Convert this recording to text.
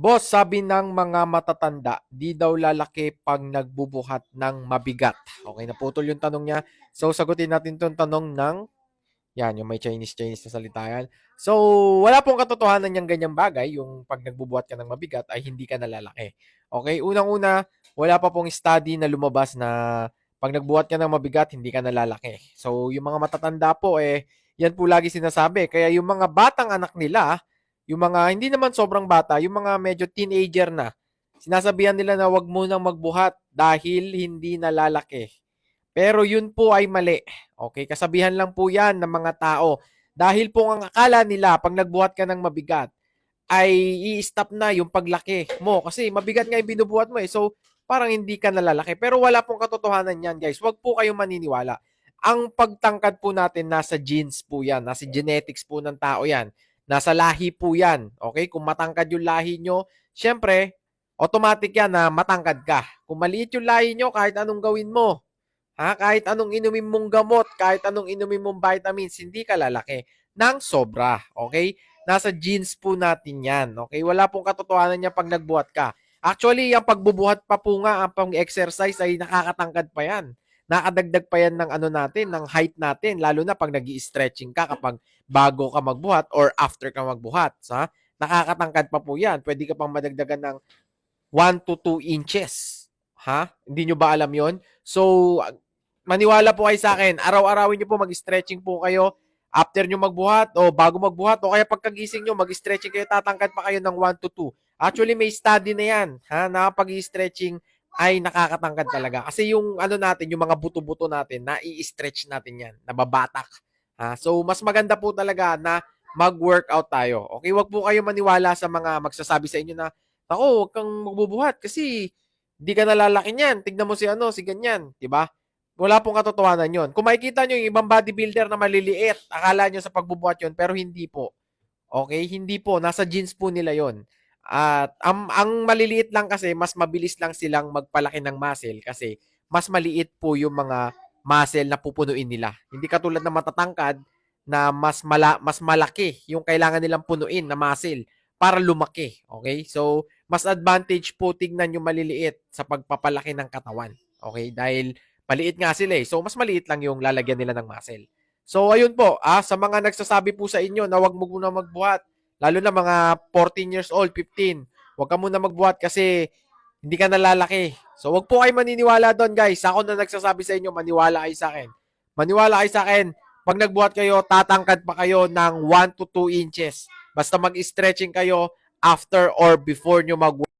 Boss, sabi ng mga matatanda, di daw lalaki pag nagbubuhat ng mabigat. Okay, naputol yung tanong niya. So, sagutin natin tong tanong ng, yan, yung may Chinese-Chinese na salita yan. So, wala pong katotohanan yung ganyang bagay, yung pag nagbubuhat ka ng mabigat ay hindi ka nalalaki. Okay, unang-una, wala pa pong study na lumabas na pag nagbuhat ka ng mabigat, hindi ka nalalaki. So, yung mga matatanda po, eh, yan po lagi sinasabi. Kaya yung mga batang anak nila, yung mga hindi naman sobrang bata, yung mga medyo teenager na, sinasabihan nila na wag mo nang magbuhat dahil hindi nalalaki. Pero yun po ay mali. Okay, kasabihan lang po yan ng mga tao. Dahil po ang akala nila pag nagbuhat ka ng mabigat ay i-stop na yung paglaki mo kasi mabigat nga yung binubuhat mo eh. So parang hindi ka nalalaki. Pero wala pong katotohanan yan guys. Wag po kayong maniniwala. Ang pagtangkad po natin nasa genes po yan. Nasa genetics po ng tao yan. Nasa lahi po yan. Okay? Kung matangkad yung lahi nyo, syempre, automatic yan na matangkad ka. Kung maliit yung lahi nyo, kahit anong gawin mo, ha? kahit anong inumin mong gamot, kahit anong inumin mong vitamins, hindi ka lalaki ng sobra. Okay? Nasa genes po natin yan. Okay? Wala pong katotohanan niya pag nagbuhat ka. Actually, yung pagbubuhat pa po nga, ang pang-exercise ay nakakatangkad pa yan nakadagdag pa yan ng ano natin, ng height natin, lalo na pag nag stretching ka kapag bago ka magbuhat or after ka magbuhat. Sa nakakatangkad pa po yan. Pwede ka pang madagdagan ng 1 to 2 inches. Ha? Hindi nyo ba alam yon? So, maniwala po kayo sa akin. Araw-arawin nyo po, mag-stretching po kayo after nyo magbuhat o bago magbuhat o kaya pagkagising nyo, mag-stretching kayo, tatangkad pa kayo ng 1 to 2. Actually, may study na yan. Ha? Nakapag-stretching ay nakakatangkad talaga. Kasi yung ano natin, yung mga buto-buto natin, na-i-stretch natin yan, nababatak. Ha? So, mas maganda po talaga na mag-workout tayo. Okay, wag po kayo maniwala sa mga magsasabi sa inyo na, ako, wag kang magbubuhat kasi di ka nalalaki niyan. Tignan mo si ano, si ganyan, 'di ba? Wala pong katotohanan 'yon. Kung makikita niyo yung ibang bodybuilder na maliliit, akala niyo sa pagbubuhat 'yon, pero hindi po. Okay, hindi po, nasa genes po nila 'yon. At ang, ang maliliit lang kasi, mas mabilis lang silang magpalaki ng muscle kasi mas maliit po yung mga muscle na pupunuin nila. Hindi katulad ng matatangkad na mas mala, mas malaki yung kailangan nilang punuin na muscle para lumaki. Okay? So, mas advantage po tignan yung maliliit sa pagpapalaki ng katawan. Okay? Dahil maliit nga sila eh. So, mas maliit lang yung lalagyan nila ng muscle. So, ayun po. Ah, sa mga nagsasabi po sa inyo na wag mo muna magbuhat, lalo na mga 14 years old, 15, wag ka muna magbuhat kasi hindi ka nalalaki. So, wag po kayo maniniwala doon, guys. Ako na nagsasabi sa inyo, maniwala kayo sa akin. Maniwala kayo sa akin. Pag nagbuhat kayo, tatangkad pa kayo ng 1 to 2 inches. Basta mag-stretching kayo after or before nyo mag